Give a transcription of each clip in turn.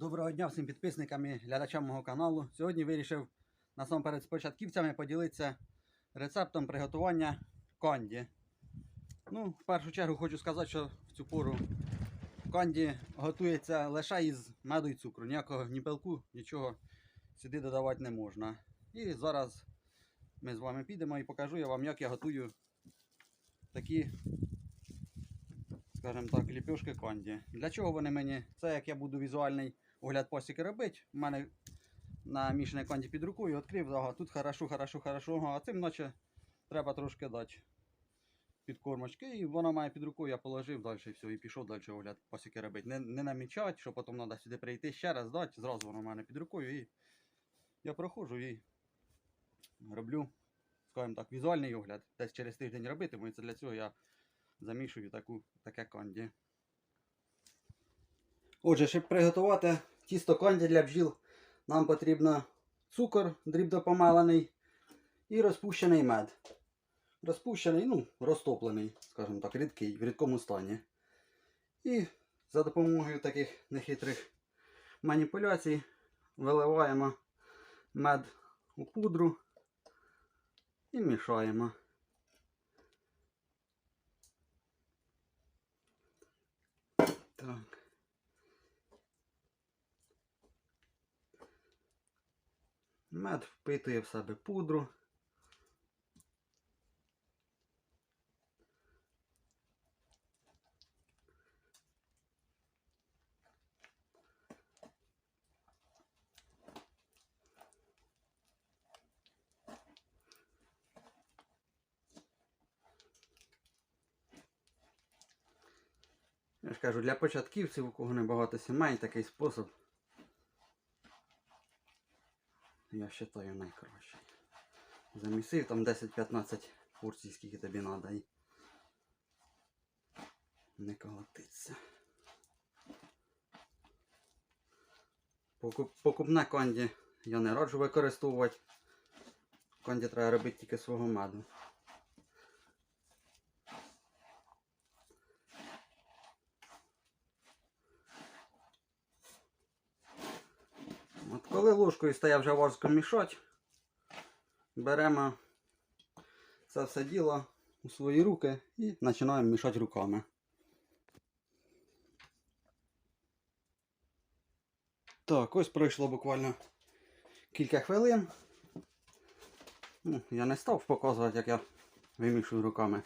Доброго дня всім підписникам і глядачам мого каналу. Сьогодні вирішив насамперед з початківцями поділитися рецептом приготування канді. Ну, в першу чергу хочу сказати, що в цю пору канді готується лише із меду і цукру. Ніякого ні пилку, нічого сюди додавати не можна. І зараз ми з вами підемо і покажу я вам, як я готую такі скажімо так, ліпешки канді. Для чого вони мені? Це як я буду візуальний огляд посіки робити. У мене на мішаний канді під рукою відкрив, ага, тут хорошо, хорошо, хорошо, ага, а цим наче треба трошки дати підкормочки. І воно має під рукою, я положив далі і все, і пішов далі огляд посіки робити. Не, не намічати, що потім треба сюди прийти ще раз дати, зразу воно в мене під рукою. І я проходжу і роблю, скажімо так, візуальний огляд. Десь через тиждень робитиму, і це для цього я замішую таку, таке канді. Отже, щоб приготувати тісто канді для бджіл, нам потрібно цукор дрібдопомалений і розпущений мед. Розпущений, ну, розтоплений, скажімо так, рідкий, в рідкому стані. І за допомогою таких нехитрих маніпуляцій виливаємо мед у пудру і мішаємо. Так. Мед впитує в себе пудру. Я ж кажу, для початківців, у кого небагато сімей, такий спосіб. Я вважаю найкращий. Замісив там 10-15 порцій, скільки тобі треба не колотиться. Покуп, покупне конді я не раджу використовувати. Конді треба робити тільки свого меду. Коли ложкою стає вже важко мішати, беремо це все діло у свої руки і починаємо мішати руками. Так, ось пройшло буквально кілька хвилин. Ну, я не став показувати, як я вимішую руками.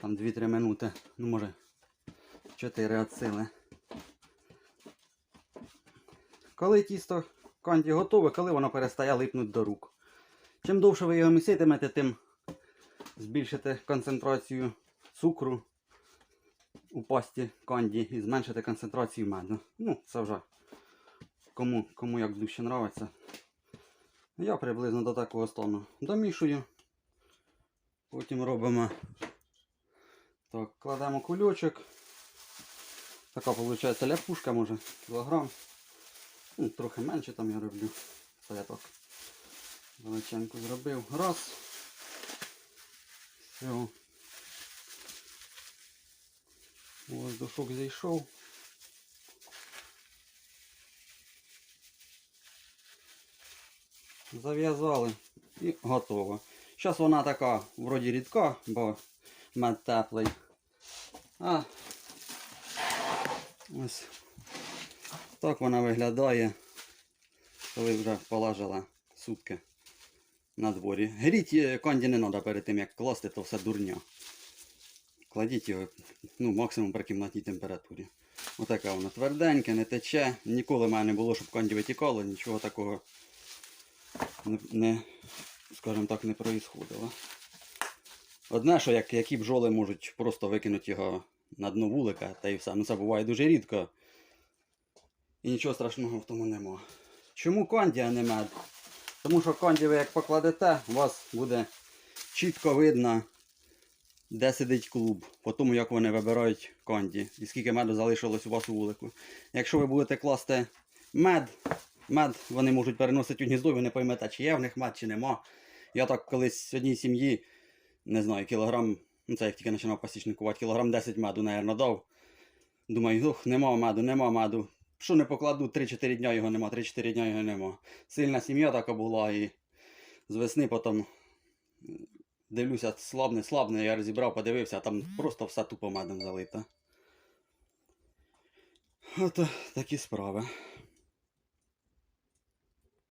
Там 2-3 минути, ну може 4 від сили. Коли тісто канді готове, коли воно перестає липнути до рук. Чим довше ви його міситимете, тим збільшите концентрацію цукру у пасті канді і зменшите концентрацію меду. Ну, це вже кому, кому як дужче нравиться. Я приблизно до такого стану домішую. Потім робимо так, кладемо кульочок. Така виходить ляпушка, може, кілограм. Ну, трохи менше там я роблю. Це я зробив. Раз. Все. Воздушок зійшов. Зав'язали і готово. Зараз вона така вроді рідка, бо мед теплий. А ось так вона виглядає, коли вже положила сутки на дворі. Гріть е, канді не треба перед тим, як класти, то все дурня. Кладіть його ну, максимум при кімнатній температурі. Отаке воно тверденьке, не тече. Ніколи в мене не було, щоб канді витікало, нічого такого не, не скажімо так, не проїсходило. Одне, що як, які бджоли можуть просто викинути його на дно вулика та і все. Ну це буває дуже рідко. І нічого страшного в тому нема. Чому канді, а не мед? Тому що канді ви як покладете, у вас буде чітко видно, де сидить клуб, по тому як вони вибирають канді і скільки меду залишилось у вас у вулику. Якщо ви будете класти мед, мед вони можуть переносити у гніздо, і ви не поймете, чи є в них мед, чи нема. Я так колись в одній сім'ї, не знаю, кілограм, ну це як тільки починав пасічникувати, кілограм 10 меду, мабуть, дав. Думаю, ух, нема меду, нема меду. Що не покладу, 3-4 дня його нема, 3-4 дня його нема. Сильна сім'я така була і з весни потім дивлюся, слабне, слабне, я розібрав, подивився, а там просто все тупо медом залито. От такі справи.